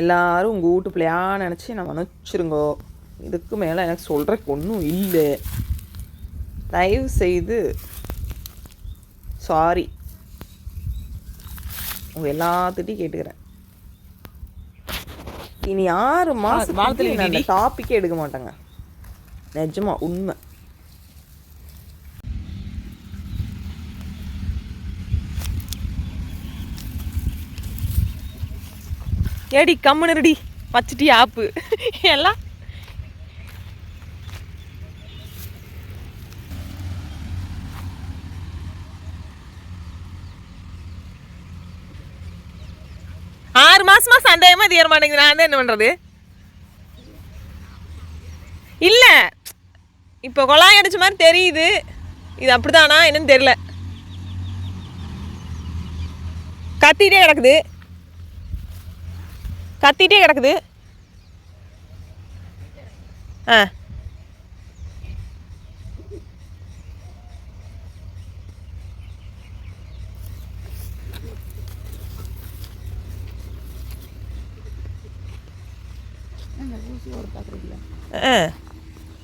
எல்லாரும் உங்கள் வீட்டு பிள்ளையா நினச்சி நான் மன்னிச்சிருங்கோ. இதுக்கு மேலே எனக்கு சொல்கிறக்கு ஒன்றும் இல்லை. தயவு செய்து சாரி உங்கள் எல்லாத்துட்டையும் கேட்டுக்கிறேன். இனி ஆறு வாழ்த்துல நான் அந்த டாப்பிக்கே எடுக்க மாட்டேங்க. நிஜமா உண்மை. ஏடி கம்முனருடி வச்சுட்டி ஆப்பு எல்லாம். ஆறு மாசமா சந்தேகமா தீர மாட்டேங்குது நான் தான் என்ன பண்றது? இல்ல. இப்போ குழாய் அடிச்ச மாதிரி தெரியுது. இது அப்படிதானா என்னன்னு தெரியல. கத்திட்டே கிடக்குது. கத்திட்டே கிடக்குது. ஆ. ஆ.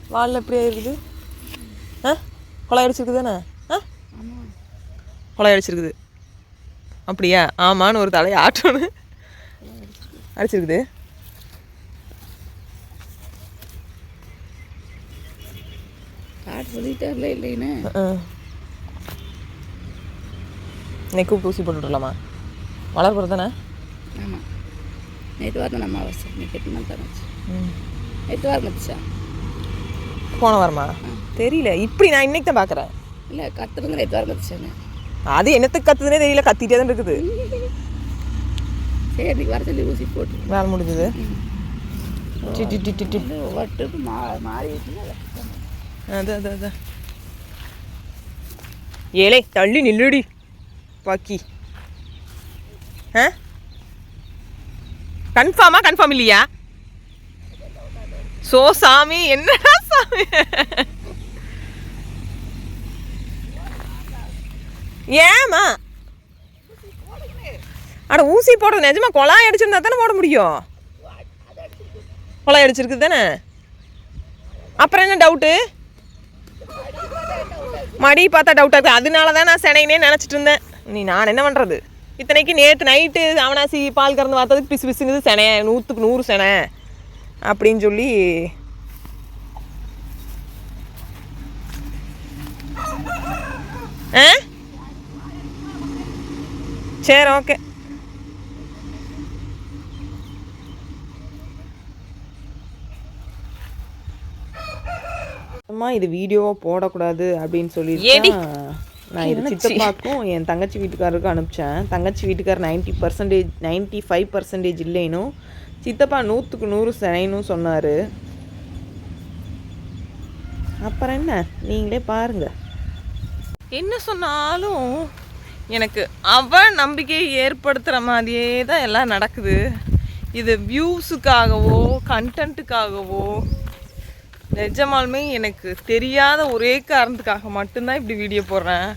வாலில் எப்படியா இருக்குது. ஆ? குழாய் அடிச்சிருக்குது தானே? ஆ? குழாய் அடிச்சிருக்குது. அப்படியா? ஆமான்னு ஒரு தலையை ஆட்டணும் அடிச்சிருக்குது. சொல்லிட்டார்ல இல்லைன்னு. இன்னைக்கு கூப்பிட்டு ஊசி போட்டு விட்றலாமா வளர்ப்புறது தானே? ஆமாம் நேற்று வாரம் நம்ம அவசரம் இன்னைக்கு எட்டு நேற்று வாரம் வந்துச்சா? போன வாரமா? தெரியல. இப்படி நான் இன்னைக்கு தான் பார்க்குறேன் இல்லை கத்துறதுங்க நேற்று வாரம் அது என்னத்துக்கு கத்துதுனே தெரியல. கத்திட்டே தான் இருக்குது. சரி வர சொல்லி ஊசி போட்டு. வேலை முடிஞ்சது. டி, டி, டி, டி, டி. வந்து ஒவ்வொரு ட்ரிப்பு மா மாறிடுச்சுன்னா அது அது அது. ஏலே தள்ளி நில்லுடி. பாக்கி. ஆ? கன்ஃபார்மா கன்ஃபார்ம் இல்லையா? சோ சாமி என்னடா சாமி? ஏமா அட ஊசி போடுறது நிஜமா குழாய் அடிச்சிருந்தா தானே போட முடியும்? குழாய் அடிச்சிருக்குது தானே? அப்புறம் என்ன டவுட்டு மடி பார்த்தா டவுட்டாக இருக்குது அதனால தான் நான் சினைனே நினச்சிட்டு இருந்தேன். நீ நான் என்ன பண்ணுறது இத்தனைக்கு நேற்று நைட்டு அவனாசி பால் கறந்து பார்த்ததுக்கு பிசு பிசுங்குது செனை. நூற்றுக்கு நூறு செனை. அப்படின்னு சொல்லி ஆ? சரி ஓகே அம்மா இது வீடியோவா போடக்கூடாது அப்படின்னு சொல்லி. நான் இது சித்தப்பாக்கும் என் தங்கச்சி வீட்டுக்காரருக்கும் அனுப்பிச்சேன். தங்கச்சி வீட்டுக்காரர் ninety percentage ninety five percentage இல்லைனும். சித்தப்பா நூற்றுக்கு நூறு சினைனும் சொன்னார். அப்புறம் என்ன? நீங்களே பாருங்க. என்ன சொன்னாலும் எனக்கு அவன் நம்பிக்கையை ஏற்படுத்துகிற மாதிரியே தான் எல்லாம் நடக்குது. இது வியூஸுக்காகவோ கண்டென்ட்டுக்காகவோ நிஜமாலுமே எனக்கு தெரியாத ஒரே காரணத்துக்காக மட்டும்தான் இப்படி வீடியோ போடுறேன்.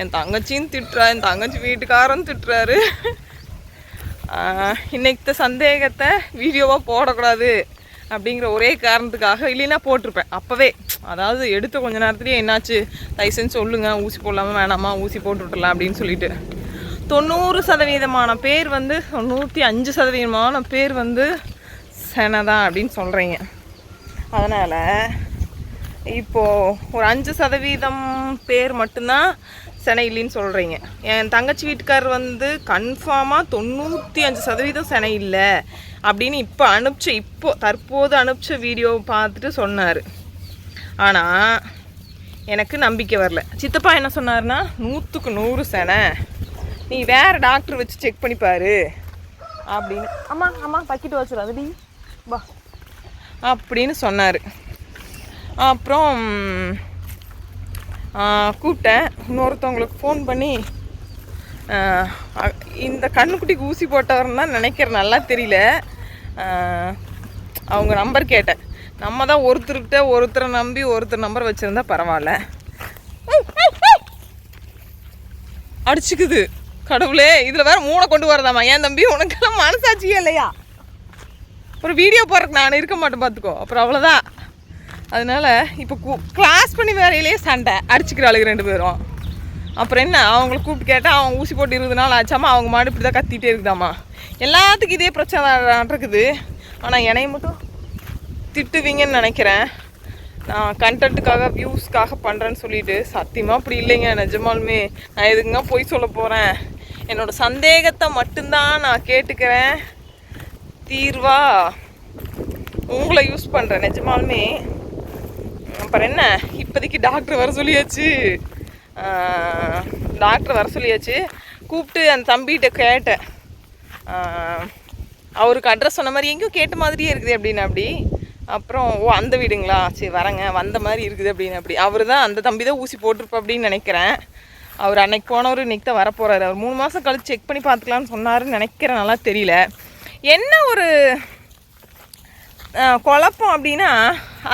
என் தங்கச்சியும் திட்டுறா என் தங்கச்சி வீட்டுக்காரரும் திட்டுறாரு. இன்னைக்கு சந்தேகத்தை வீடியோவாக போடக்கூடாது அப்படிங்கிற ஒரே காரணத்துக்காக இல்லைன்னா போட்டிருப்பேன். அப்போவே அதாவது எடுத்த கொஞ்ச நேரத்துலேயே என்னாச்சு? தயவுசெஞ்சு சொல்லுங்கள் ஊசி போடலாமா வேணாமா? ஊசி போட்டு விட்டுறலாம் அப்படின்னு சொல்லிட்டு. தொண்ணூறு சதவீதமான பேர் வந்து தொண்ணூற்றி அஞ்சு சதவீதமான பேர் வந்து செனதான் அப்படின்னு சொல்கிறீங்க அதனால் இப்போது ஒரு அஞ்சு சதவீதம் பேர் மட்டும்தான் செனை இல்லைன்னு சொல்கிறீங்க என் தங்கச்சி வீட்டுக்கார் வந்து கன்ஃபார்மாக தொண்ணூற்றி அஞ்சு சதவீதம் செனை இல்லை அப்படின்னு இப்போ அனுப்பிச்ச இப்போ தற்போது அனுப்பிச்ச வீடியோ பார்த்துட்டு சொன்னார். ஆனால் எனக்கு நம்பிக்கை வரல. சித்தப்பா என்ன சொன்னார்னா நூற்றுக்கு நூறு செனை. நீ வேறு டாக்டர் வச்சு செக் பண்ணிப்பார் அப்படின்னு. அம்மா அம்மா பக்கிட்டு டி வா. அப்படின்னு சொன்னார். அப்புறம் கூப்பிட்டேன். இன்னொருத்தவங்களுக்கு ஃபோன் பண்ணி இந்த கண்ணுக்குட்டிக்கு ஊசி போட்டவர்னு தான் நினைக்கிறேன். நல்லா தெரியல. அவங்க நம்பர் கேட்டேன். நம்ம தான் ஒருத்தர்கிட்ட ஒருத்தரை நம்பி ஒருத்தர் நம்பர் வச்சுருந்தா பரவாயில்ல. அடிச்சுக்குது. கடவுளே இதில் வேற மூளை கொண்டு வரதாமா ஏன் தம்பி உனக்கெல்லாம் மனசாட்சியே இல்லையா? அப்புறம் வீடியோ போடுறதுக்கு நான் இருக்க மாட்டேன் பார்த்துக்கோ. அப்புறம் அவ்வளோதான் அதனால இப்போ கிளாஸ் பண்ணி வேறையிலேயே சண்டை. அடிச்சுக்கிறாளுக்கு ரெண்டு பேரும். அப்புறம் என்ன அவங்கள கூப்பிட்டு கேட்டால் அவங்க ஊசி போட்டு இருபது நாள் ஆச்சாமா அவங்க மாடு இப்படி தான் கத்திகிட்டே இருக்குதாம்மா எல்லாத்துக்கும் இதே பிரச்சனை இருக்குது. ஆனால் என்னை மட்டும் திட்டுவீங்கன்னு நினைக்கிறேன். நான் கண்டென்ட்டுக்காக வியூஸ்க்காக பண்ணுறேன்னு சொல்லிட்டு சத்தியமாக அப்படி இல்லைங்க நிஜமாலுமே. நான் எதுக்குங்க போய் சொல்ல போகிறேன் என்னோடய சந்தேகத்தை மட்டும்தான் நான் கேட்டுக்கிறேன். தீர்வா? உங்களை யூஸ் பண்ணுறேன் நிஜமாலுமே. அப்புறம் என்ன? இப்போதைக்கு டாக்டர் வர சொல்லியாச்சு. டாக்டர் வர சொல்லியாச்சு. கூப்பிட்டு அந்த தம்பிகிட்ட கேட்டேன். அவருக்கு அட்ரஸ் சொன்ன மாதிரி எங்கேயோ கேட்ட மாதிரியே இருக்குது அப்படின்னு அப்படி. அப்புறம் ஓ அந்த வீடுங்களா? சரி வரேங்க. வந்த மாதிரி இருக்குது அப்படின்னு அப்படி. அவர் தான் அந்த தம்பி தான் ஊசி போட்டிருப்ப அப்படின்னு நினைக்கிறேன். அவர் அன்னைக்கு போனவர் இன்னைக்கு தான் வரப்போகிறாரு அவர் மூணு மாதம் கழிச்சு செக் பண்ணி பார்த்துக்கலான்னு சொன்னாருன்னு நினைக்கிறேன். நல்லா தெரியல. என்ன ஒரு குழப்பம் அப்படின்னா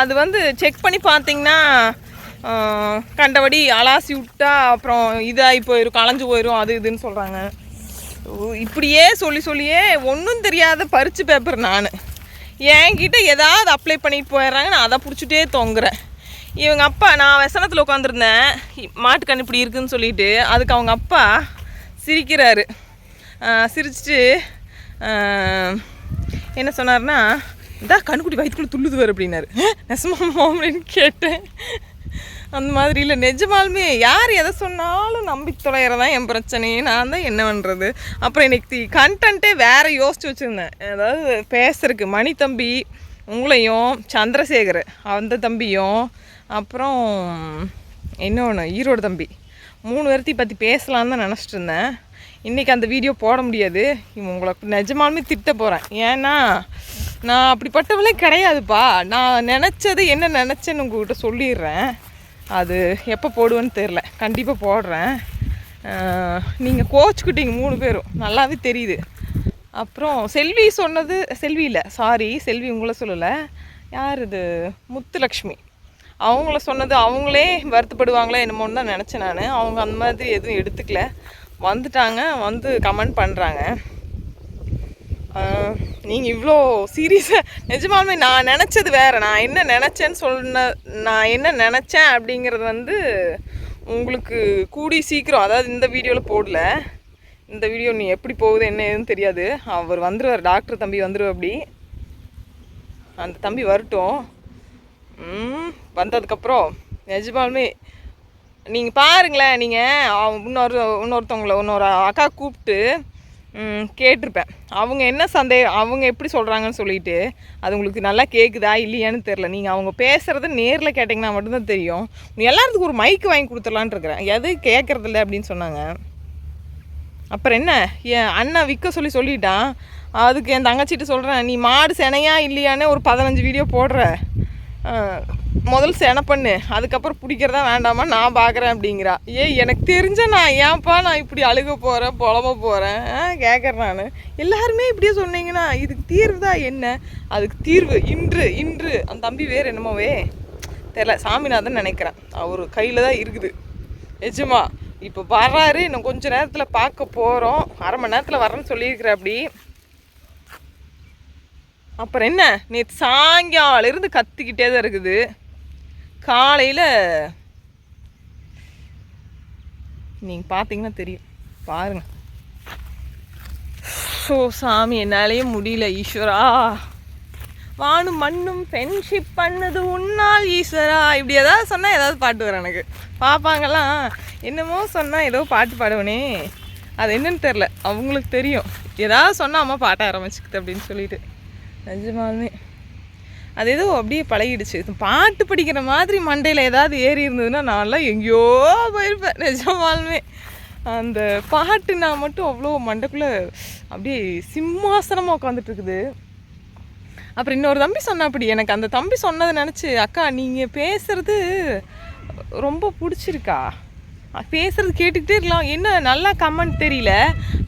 அது வந்து செக் பண்ணி பார்த்தீங்கன்னா கண்டபடி அலாசி விட்டா அப்புறம் இதாகி போயிடும் களைஞ்சு போயிடும் அது இதுன்னு சொல்கிறாங்க இப்படியே சொல்லி சொல்லியே ஒன்றும் தெரியாத பரிச்சு பேப்பர் நான். என்கிட்ட ஏதாவது அப்ளை பண்ணிட்டு போயிடுறாங்க நான் அதை பிடிச்சிட்டே தொங்குறேன். இவங்க அப்பா நான் வசனத்தில் உட்காந்துருந்தேன் மாட்டுக்கண்ணு இப்படி இருக்குன்னு சொல்லிட்டு அதுக்கு அவங்க அப்பா சிரிக்கிறாரு. சிரிச்சிட்டு என்ன சொன்னார்னா இந்தா கண்ணுக்குட்டி வயிற்றுக்குள்ள துள்ளுது வரு அப்படின்னாரு. நெசமாமா அப்படின்னு கேட்டேன். அந்த மாதிரி இல்லை நிஜமாலுமே யார் எதை சொன்னாலும் நம்பி தொலைகிறதான் என் பிரச்சனையே. நான் தான் என்ன பண்ணுறது அப்புறம் இன்னைக்கு கண்டென்ட்டே வேறு யோசிச்சு வச்சுருந்தேன். அதாவது பேசுறதுக்கு மணி தம்பி உங்களையும் சந்திரசேகர் அந்த தம்பியும் அப்புறம் இன்னொன்று ஈரோடு தம்பி. மூணு பேர்த்தையும் பற்றி பேசலான்னு தான் நினச்சிட்டு இருந்தேன். இன்றைக்கி அந்த வீடியோ போட முடியாது. உங்களை நிஜமாலுமே திட்ட போகிறேன் ஏன்னா நான் அப்படிப்பட்டவளே கிடையாதுப்பா. நான் நினச்சது என்ன நினச்சேன்னு உங்கள்கிட்ட சொல்லிடுறேன். அது எப்போ போடுவேன்னு தெரில கண்டிப்பாக போடுறேன். நீங்கள் கோச்சுக்கிட்டீங்க மூணு பேரும். நல்லாவே தெரியுது. அப்புறம் செல்வி சொன்னது செல்வி இல்லை சாரி செல்வி உங்களை சொல்லலை. யார் இது? முத்துலக்ஷ்மி. அவங்கள சொன்னது அவங்களே வருத்தப்படுவாங்களே என்னமோன்னு தான் நினச்சேன் நான். அவங்க அந்த மாதிரி எதுவும் எடுத்துக்கல. வந்துட்டாங்க வந்து கமெண்ட் பண்ணுறாங்க நீங்கள் இவ்வளோ சீரியஸாக நிஜமாலுமே நான் நினச்சது வேறு. நான் என்ன நினச்சேன்னு சொன்ன நான் என்ன நினச்சேன் அப்படிங்கிறது வந்து உங்களுக்கு கூடி சீக்கிரம் அதாவது இந்த வீடியோவில் போடல. இந்த வீடியோ நீ எப்படி போகுது என்ன ஏதுன்னு தெரியாது. அவர் வந்துடுவார் டாக்டர் தம்பி வந்துருவா அப்படி. அந்த தம்பி வரட்டும். ம், வந்ததுக்கப்புறம் நிஜமாலுமே நீங்கள் பாருங்களேன் நீங்கள் இன்னொரு இன்னொருத்தவங்கள இன்னொரு அக்கா கூப்பிட்டு கேட்டிருப்பேன். அவங்க என்ன சந்தேகம் அவங்க எப்படி சொல்கிறாங்கன்னு சொல்லிட்டு அது உங்களுக்கு நல்லா கேட்குதா இல்லையான்னு தெரில நீங்கள் அவங்க பேசுகிறத நேரில் கேட்டிங்கன்னா மட்டும்தான் தெரியும். எல்லாத்துக்கும் ஒரு மைக் வாங்கி கொடுத்துடலான்னு இருக்கிறேன். எது கேட்குறதில்ல அப்படின்னு சொன்னாங்க. அப்புறம் என்ன? என் அண்ணன் விற்க சொல்லி சொல்லிட்டான். அதுக்கு என் தங்கச்சிட்டு சொல்கிறேன் நீ மாடு செனையா இல்லையான்னு ஒரு பதினஞ்சு வீடியோ போடுற. முதல் செனை பண்ணு அதுக்கப்புறம் பிடிக்கிறதா வேண்டாமா நான் பார்க்குறேன் அப்படிங்கிறா. ஏய் எனக்கு தெரிஞ்ச நான் ஏன்ப்பா நான் இப்படி அழுக போகிறேன் புலம்ப போகிறேன் கேட்குறேன் நான். எல்லாருமே இப்படியே சொன்னீங்கன்னா இதுக்கு தீர்வு தான் என்ன? அதுக்கு தீர்வு இன்று இன்று. அந்த தம்பி வேறு என்னமோவே? தெரில சாமிநாதன் நினைக்கிறேன். அவர் கையில் தான் இருக்குது. நிஜமா. இப்போ வர்றாரு இன்னும் கொஞ்சம் நேரத்தில் பார்க்க போகிறோம் அரை மணி நேரத்தில் வரேன்னு சொல்லியிருக்கிற அப்படி. அப்புறம் என்ன? நேற்று சாயங்காலம் இருந்து கத்திக்கிட்டே தான் இருக்குது. காலையில் நீங்கள் பார்த்தீங்கன்னா தெரியும். பாருங்க. ஸோ சாமி என்னாலேயே முடியல ஈஸ்வரா. வானும் மண்ணும் ஃப்ரெண்ட்ஷிப் பண்ணது உன்னால் ஈஸ்வரா. இப்படி ஏதாவது சொன்னால் ஏதாவது பாட்டு வரும் எனக்கு. பாப்பாங்கெல்லாம் என்னமோ சொன்னால் ஏதோ பாட்டு பாடுவனே. அது என்னன்னு தெரில அவங்களுக்கு தெரியும். ஏதாவது சொன்னால் அம்மா பாட்ட ஆரம்பிச்சுக்குது அப்படின்னு சொல்லிட்டு. நிஜமாலுமே. அது ஏதோ அப்படியே பழகிடுச்சு. பாட்டு படிக்கிற மாதிரி மண்டையில் ஏதாவது ஏறி இருந்ததுன்னா நான்லாம் எங்கேயோ போயிருப்பேன். நிஜமாலுமே. அந்த பாட்டு நான் மட்டும் அவ்வளோ மண்டைக்குள்ளே அப்படியே சிம்மாசனமாக உட்காந்துட்டு இருக்குது அப்புறம் இன்னொரு தம்பி சொன்ன அப்படி எனக்கு அந்த தம்பி சொன்னதை நினச்சி அக்கா நீங்கள் பேசுகிறது ரொம்ப பிடிச்சிருக்கா. பேசுறது கேட்டுக்கிட்டே இருக்கலாம். என்ன நல்லா கமெண்ட் தெரியல.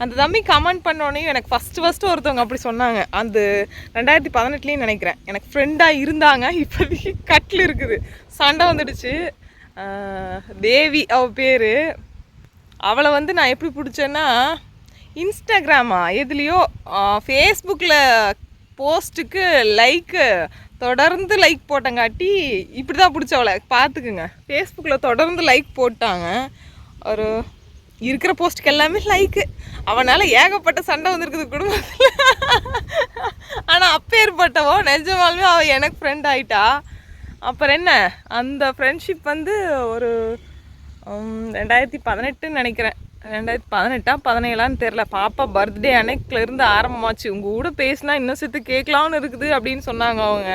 அந்த தம்பி கமெண்ட் பண்ணோடனே எனக்கு ஃபஸ்ட்டு ஃபஸ்ட்டு ஒருத்தவங்க அப்படி சொன்னாங்க. அந்த ரெண்டாயிரத்தி பதினெட்டுலேயும் நினைக்கிறேன். எனக்கு ஃப்ரெண்டாக இருந்தாங்க. இப்போதைக்கு கட்டில் இருக்குது. சண்டை வந்துடுச்சு. தேவி அவ பேர். அவளை வந்து நான் எப்படி பிடிச்சேன்னா இன்ஸ்டாகிராமா எதுலேயோ ஃபேஸ்புக்கில் போஸ்ட்டுக்கு லைக்கு தொடர்ந்து லைக் போட்டங்காட்டி இப்படி தான் பிடிச்சவளை. பார்த்துக்குங்க. ஃபேஸ்புக்கில் தொடர்ந்து லைக் போட்டாங்க. ஒரு இருக்கிற போஸ்ட்டுக்கு எல்லாமே லைக்கு அவனால் ஏகப்பட்ட சண்டை வந்திருக்குது குடும்பத்தில். ஆனால் அப்பேற்பட்டவோ நிஜமாலுமே அவள் எனக்கு ஃப்ரெண்ட் ஆயிட்டா. அப்புறம் என்ன? அந்த ஃப்ரெண்ட்ஷிப் வந்து ஒரு ரெண்டாயிரத்தி பதினெட்டுன்னு நினைக்கிறேன். ரெண்டாயிரத்தி பதினெட்டா பதினேழான்னு தெரில பாப்பா பர்த்டே அன்னைக்குலேருந்து ஆரம்பமாச்சு. உங்கள் கூட பேசினா இன்னும் சேர்த்து கேட்கலான்னு இருக்குது அப்படின்னு சொன்னாங்க அவங்க.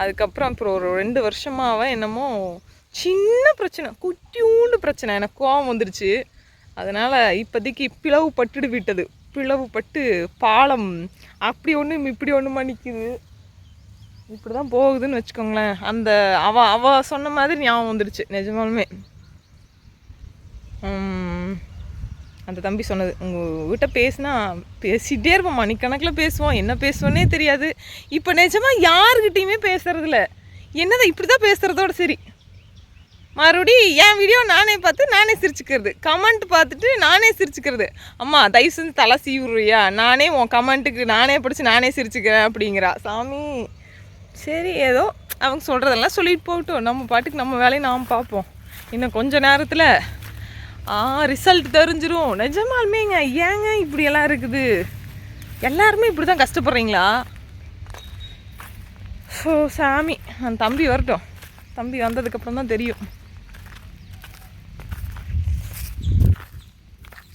அதுக்கப்புறம் அப்புறம் ஒரு ரெண்டு வருஷமாவே என்னமோ சின்ன பிரச்சனை குட்டியூண்டு பிரச்சனை. எனக்கு கோவம் வந்துருச்சு. அதனால் இப்போதைக்கு பிளவு பட்டுடு விட்டது. பிளவு பட்டு பாலம் அப்படி ஒன்று இப்படி ஒன்றுமா நிற்கிது இப்படி தான் போகுதுன்னு வச்சுக்கோங்களேன். அந்த அவ அவ சொன்ன மாதிரி ஞாபகம் வந்துடுச்சு நிஜமாலுமே. அந்த தம்பி சொன்னது உங்ககிட்ட பேசினா பேசிகிட்டே இருப்போம் மணிக்கணக்கில் பேசுவோம் என்ன பேசுவோன்னே தெரியாது. இப்போ நிஜமாக யாருக்கிட்டேயுமே பேசுறதில்ல. என்னதான் இப்படி தான் பேசுகிறதோட சரி. மறுபடி என் வீடியோ நானே பார்த்து நானே சிரிச்சுக்கிறது. கமெண்ட் பார்த்துட்டு நானே சிரிச்சுக்கிறது. அம்மா தயவு செஞ்சு தலை சீவுறியா? நானே உன் கமெண்ட்டுக்கு நானே படித்து நானே சிரிச்சுக்கிறேன் அப்படிங்கிறா. சாமி சரி ஏதோ அவங்க சொல்கிறதெல்லாம் சொல்லிட்டு போகட்டும். நம்ம பாட்டுக்கு நம்ம வேலையை நாம் பார்ப்போம். இன்னும் கொஞ்சம் நேரத்தில் ஆ ரிசல்ட் தெரிஞ்சிரும். நிஜமாலுமேங்க ஏங்க இப்படியெல்லாம் இருக்குது? எல்லாருமே இப்படி தான் கஷ்டப்படுறீங்களா? ஸோ சாமி அந்த தம்பி வரட்டும். தம்பி வந்ததுக்கப்புறம் தான் தெரியும்.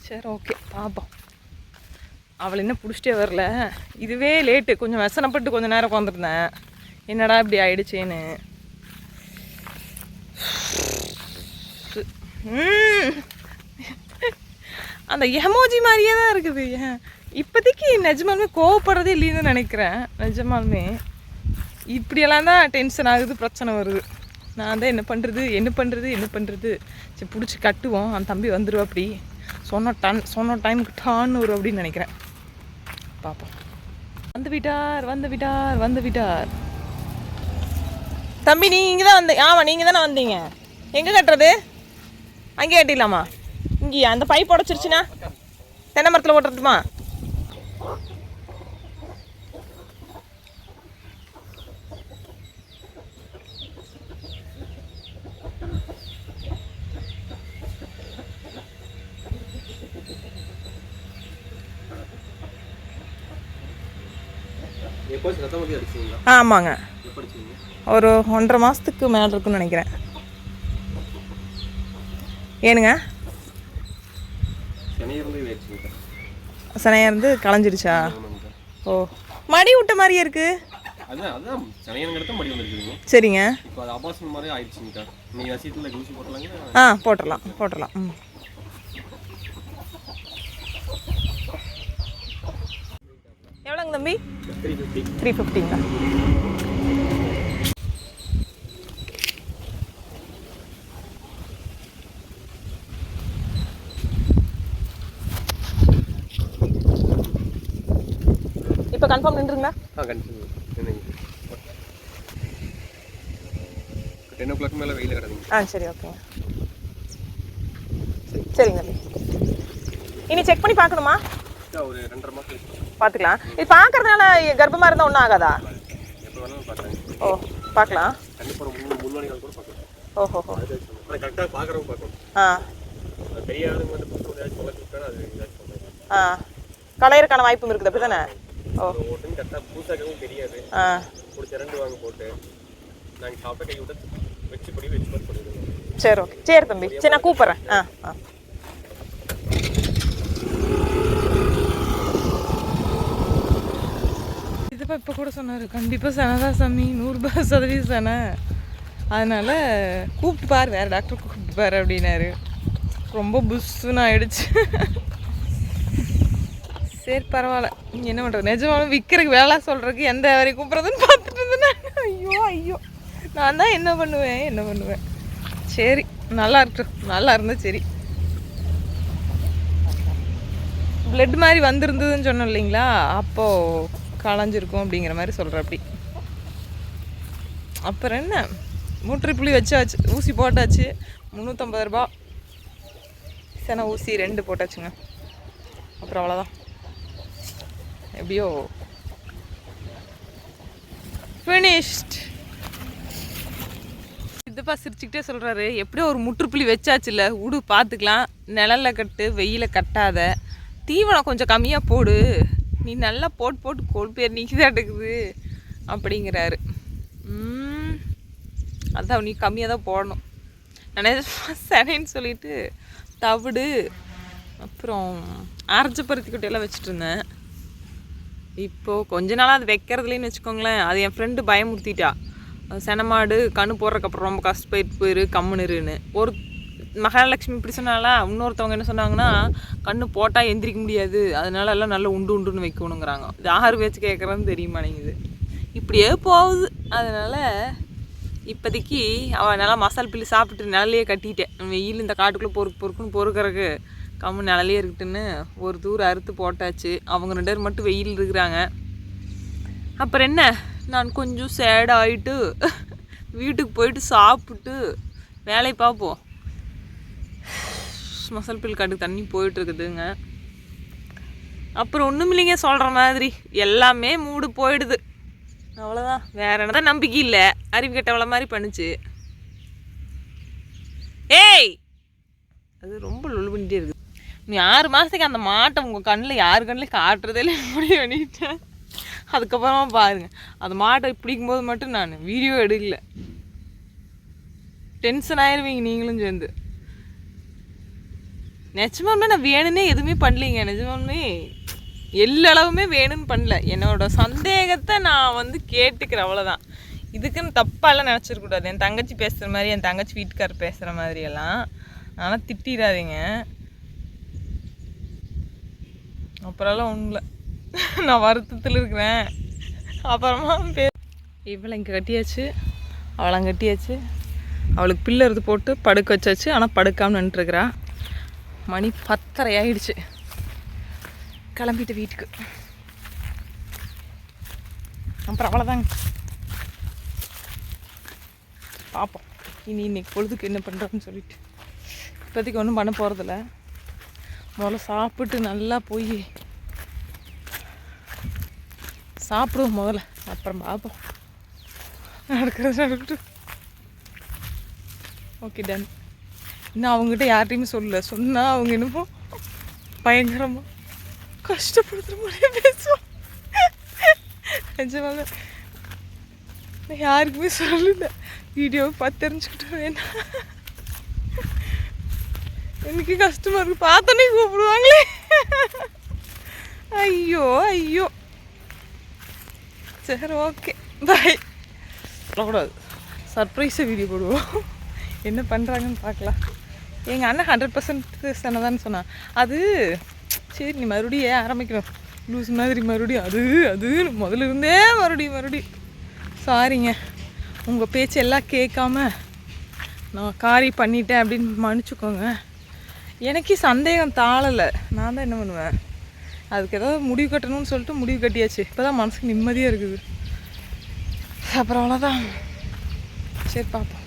சரி ஓகே பார்ப்போம் அவள் என்ன பிடிச்சிட்டே வரல. இதுவே லேட்டு கொஞ்சம் வசனப்பட்டு கொஞ்சம் நேரம் உட்காந்துருந்தேன் என்னடா இப்படி ஆயிடுச்சேன்னு. ம். அந்த எமோஜி மாதிரியே தான் இருக்குது. ஏன்? இப்போதைக்கு நிஜமாலுமே கோவப்படுறதே இல்லைன்னு நினைக்கிறேன். நிஜமாலுமே இப்படியெல்லாம் தான் டென்ஷன் ஆகுது பிரச்சனை வருது. நான் தான் என்ன பண்ணுறது என்ன பண்ணுறது என்ன பண்ணுறது சரி பிடிச்சி கட்டுவோம். அந்த தம்பி வந்துடுவா அப்படி. சொன்ன டன் சொன்ன டைமுக்கு டான்னு வரும் அப்படின்னு நினைக்கிறேன். பார்ப்போம் வந்து விட்டார் வந்து விட்டார் வந்து விட்டார். தம்பி நீங்கள் தான் வந்து ஆமாம் நீங்கள் தானே வந்தீங்க. எங்கே கட்டுறது? அங்கே கட்டிடலாமா? இங்கேயா அந்த பைப் உடச்சிருச்சுன்னா தென்னை மரத்தில் ஓட்டுறதுமா ஆமாங்க. ஒரு ஒன்றரை மாதத்துக்கு மேலே இருக்குன்னு நினைக்கிறேன். ஏனுங்க? சனையாக இருந்து களைஞ்சிருச்சா ஓ. மடி விட்ட மாதிரியே இருக்கு. சரிங்க. ஆ போட்டுடலாம் போட்டுடலாம். ம். எவ்வளோங்க தம்பி? த்ரீ ஃபிஃப்டிங்களா கன்ஃபார்ம் நின்றுங்களா? ஆ கண்டிப்பாக டென் ஓ கிளாக் மேலே வெயில் கிடக்குங்க. ஆ சரி ஓகேங்க சரிங்க இனி செக் பண்ணி பார்க்கணுமா? ஒரு ரெண்டரை மாதம் பார்த்துக்கலாம். இது பார்க்கறதுனால கர்ப்பமாக இருந்தால் ஒன்றும் ஆகாதா? எப்போ வேணாலும் பார்க்குறேன் ஓ பார்க்கலாம். கண்டிப்பாக மூணு மூணு மணிக்கால் கூட பார்க்கலாம். ஆனால் கரெக்டாக பார்க்குறவங்க பார்க்கணும். ஆ. வந்து சொல்லுவாங்க ஆ. களையறக்கான வாய்ப்பும் இருக்குது அப்படி தானே ஓ. ஒரு டைம் கரெக்டாக புதுசாகவும் தெரியாது. ஆ. பிடிச்ச ரெண்டு வாங்க போட்டு நாங்கள் சாப்பிட்ட கை விட்டு வச்சு படி வச்சு பார்த்து பண்ணிடுவோம் சரி ஓகே. சரி தம்பி. சரி நான் கூப்பிட்றேன். ஆ ஆ. இதுப்பா இப்போ கூட சொன்னார் கண்டிப்பாக சனதா சாமி நூறுரூபா சதவீதம் சனை. அதனால் கூப்பிட்டு பாரு வேறு டாக்டர் கூப்பிட்டு பாரு அப்படின்னாரு. ரொம்ப புஷ்ஷுன்னு ஆயிடுச்சு. சரி பரவாயில்ல. நீ என்ன பண்ணுறது நிஜமாலும் விற்கிறதுக்கு வேலை சொல்கிறதுக்கு எந்த வரைக்கும் கூப்பிட்றதுன்னு பார்த்துட்டு இருந்தேன். ஐயோ ஐயோ. நான் தான் என்ன பண்ணுவேன் என்ன பண்ணுவேன்? சரி நல்லா இருக்கட்டும் நல்லா இருந்தால் சரி. பிளட் மாதிரி வந்திருந்ததுன்னு சொன்னோம் இல்லைங்களா? அப்போது களைஞ்சிருக்கும் அப்படிங்கிற மாதிரி சொல்கிற அப்படி. அப்புறம் என்ன? மூட்டை புளி வச்சாச்சு. ஊசி போட்டாச்சு. முந்நூற்றம்பது ரூபா. சென ஊசி ரெண்டு போட்டாச்சுங்க. அப்புறம் அவ்வளோதான் எப்படியோ. ஃபினிஷ்ட் இதுப்பா சிரிச்சுக்கிட்டே சொல்கிறாரு எப்படியோ ஒரு முற்றுப்புள்ளி வச்சாச்சுல்ல. உடு பார்த்துக்கலாம் நிழலில் கட்டு வெயில கட்டாத. தீவனம் கொஞ்சம் கம்மியாக போடு. நீ நல்லா போட்டு போட்டு கொழுப்பேர் பேர் நிற்கிதாட்டுக்குது அப்படிங்கிறாரு. அதான் நீ கம்மியாக தான் போடணும். நான் சரின்னு சொல்லிட்டு தவிடு. அப்புறம் அரைச்ச பருத்தி கொட்டையெல்லாம் வச்சுட்டு இருந்தேன். இப்போது கொஞ்ச நாளாக அது வைக்கிறதுலேன்னு வச்சுக்கோங்களேன். அது என் ஃப்ரெண்டு பயமுறுத்திட்டா. செனமாடு கண்ணு போடுறதுக்கப்புறம் ரொம்ப கஷ்டப்பட்டு போயிரு கம்முனுருன்னு ஒரு மகாலட்சுமி இப்படி சொன்னாலா இன்னொருத்தவங்க என்ன சொன்னாங்கன்னா கண்ணு போட்டால் எந்திரிக்க முடியாது. அதனால எல்லாம் நல்லா உண்டு உண்டுன்னு வைக்கணுங்கிறாங்க. இது ஆறு பேச்சு கேட்குறதுன்னு தெரிய மாட்டேங்குது. இப்படியே போகுது. அதனால் இப்போதைக்கு அவள் நல்லா மசால் பில்லு சாப்பிட்டு நிலையே கட்டிட்டேன். வெயில் இந்த காட்டுக்குள்ளே பொறுக்கு பொறுக்குன்னு பொறுக்கறக்கு கம்மு நிழலே இருக்கட்டுன்னு ஒரு தூரம் அறுத்து போட்டாச்சு. அவங்க ரெண்டு பேர் மட்டும் வெயில் இருக்கிறாங்க. அப்புறம் என்ன? நான் கொஞ்சம் சேட் ஆகிட்டு வீட்டுக்கு போயிட்டு சாப்பிட்டு வேலையை பார்ப்போம். மசால் பில் காட்டுக்கு தண்ணி போயிட்டுருக்குதுங்க அப்புறம் ஒன்றும் இல்லைங்க சொல்கிற மாதிரி. எல்லாமே மூடு போயிடுது. அவ்வளோதான் வேற என்னதான் நம்பிக்கை இல்லை. அறிவு கெட்டவள மாதிரி பண்ணுச்சு. ஏய்! அது ரொம்ப நீ ஆறு மாதத்துக்கு அந்த மாட்டை உங்கள் கண்ணில் யார் கண்ணில் காட்டுறதே இல்லை முடிவு பண்ணிட்டேன். அதுக்கப்புறமா பாருங்க. அந்த மாட்டை பிடிக்கும் போது மட்டும் நான் வீடியோ எடுக்கல. டென்ஷன் ஆயிருவீங்க நீங்களும் சேர்ந்து. நிஜமாலுமே நான் வேணும்னே எதுவுமே பண்ணலீங்க. நிஜமாலுமே எல்லளவுமே வேணும்னு பண்ணல. என்னோட சந்தேகத்தை நான் வந்து கேட்டுக்கிறேன் அவ்வளோதான் இதுக்குன்னு தப்பாலாம் நினச்சிடக்கூடாது என் தங்கச்சி பேசுகிற மாதிரி என் தங்கச்சி வீட்டுக்காரர் பேசுகிற மாதிரியெல்லாம் ஆனால் திட்டிடாதீங்க. அப்புறம்லாம் ஒன்றும் இல்லை நான் வருத்தத்தில் இருக்கிறேன். அப்புறமா பே இவளை இங்கே கட்டியாச்சு. அவளை கட்டியாச்சு. அவளுக்கு பிள்ளை எடுத்து போட்டு படுக்க வச்சாச்சு. ஆனால் படுக்காமல் நின்றுருக்குறா மணி பத்தரை ஆயிடுச்சு. கிளம்பிட்டு வீட்டுக்கு. அப்புறம் அவ்வளோதாங்க பார்ப்போம் இனி இன்னைக்கு பொழுதுக்கு என்ன பண்ணுறோம்னு சொல்லிட்டு. இப்போதைக்கு ஒன்றும் பண்ண போகிறதில்ல முதல்ல சாப்பிட்டு நல்லா போய் சாப்பிடுவோம் முதல்ல. அப்புறம் பார்ப்போம். நடக்கிறது நடக்கட்டும். ஓகே டன் இன்னும் அவங்ககிட்ட யார்கிட்டையுமே சொல்லல. சொன்னால் அவங்க என்னமோ பயங்கரமாக கஷ்டப்படுத்துகிற மாதிரியே பேசுவோம் நிஜமாக யாருக்குமே சொல்லல. வீடியோ பார்த்து தெரிஞ்சுக்கிட்டு வேணாம் எனக்கு கஷ்டமாக பார்த்தனே பார்த்தோன்னே கூப்பிடுவாங்களே ஐயோ ஐயோ சரி ஓகே பாய் சொல்லக்கூடாது சர்ப்ரைஸை வீடியோ போடுவோம் என்ன பண்ணுறாங்கன்னு பார்க்கலாம் எங்கள் அண்ணன் ஹண்ட்ரட் பர்சன்ட் சொன்னதான்னு சொன்னான் அது சரி நீ மறுபடியும் ஏன் ஆரம்பிக்கணும் லூஸ் மாதிரி மறுபடியும் அது அது முதல்ல இருந்தே மறுபடியும் மறுபடியும் சாரிங்க உங்கள் பேச்சு எல்லாம் கேட்காம நான் காரி பண்ணிட்டேன் அப்படின்னு மன்னிச்சுக்கோங்க எனக்கே சந்தேகம் தாளலை நான் தான் என்ன பண்ணுவேன்? அதுக்கு ஏதாவது முடிவு கட்டணும்னு சொல்லிட்டு முடிவு கட்டியாச்சு. இப்போ தான் மனசுக்கு நிம்மதியாக இருக்குது. அப்புறம் அவ்வளோதான் சரி பார்ப்போம்